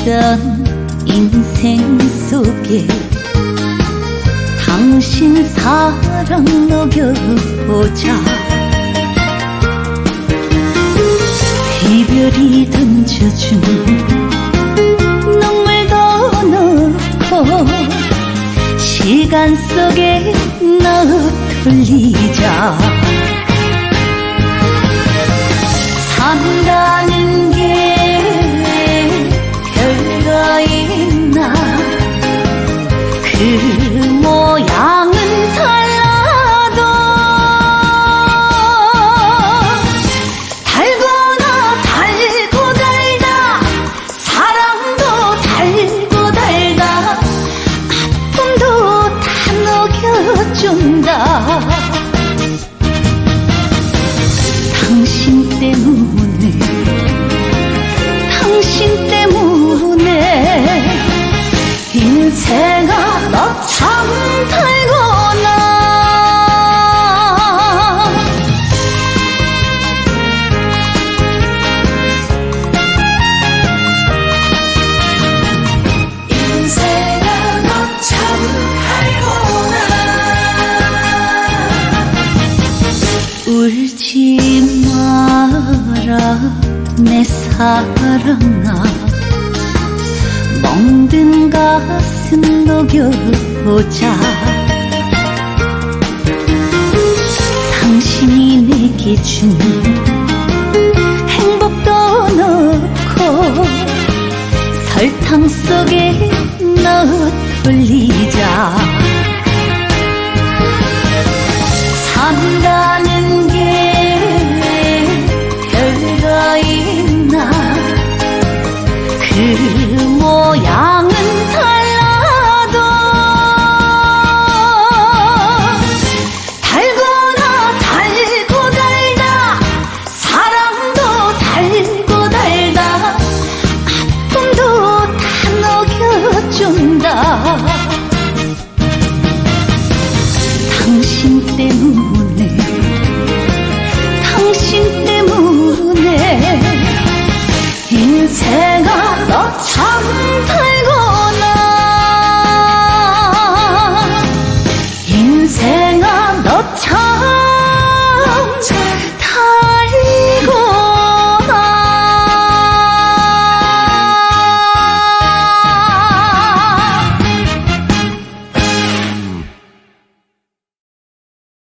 쓰던 인생 속에 당신 사랑 녹여보자. 이별이 던져준 눈물도 넣고 시간 속에 넣어 돌리자 있나 그 모양은 달라도 달고나 달고 달다 사랑도 달고 달다 아픔도 다 녹여준다 내 사랑아 멍든 가슴 녹여보자. 당신이 내게 준 행복도 넣고 설탕 속에 넣어 돌리자 때문에 당신 때문에 인생아 너참 달고나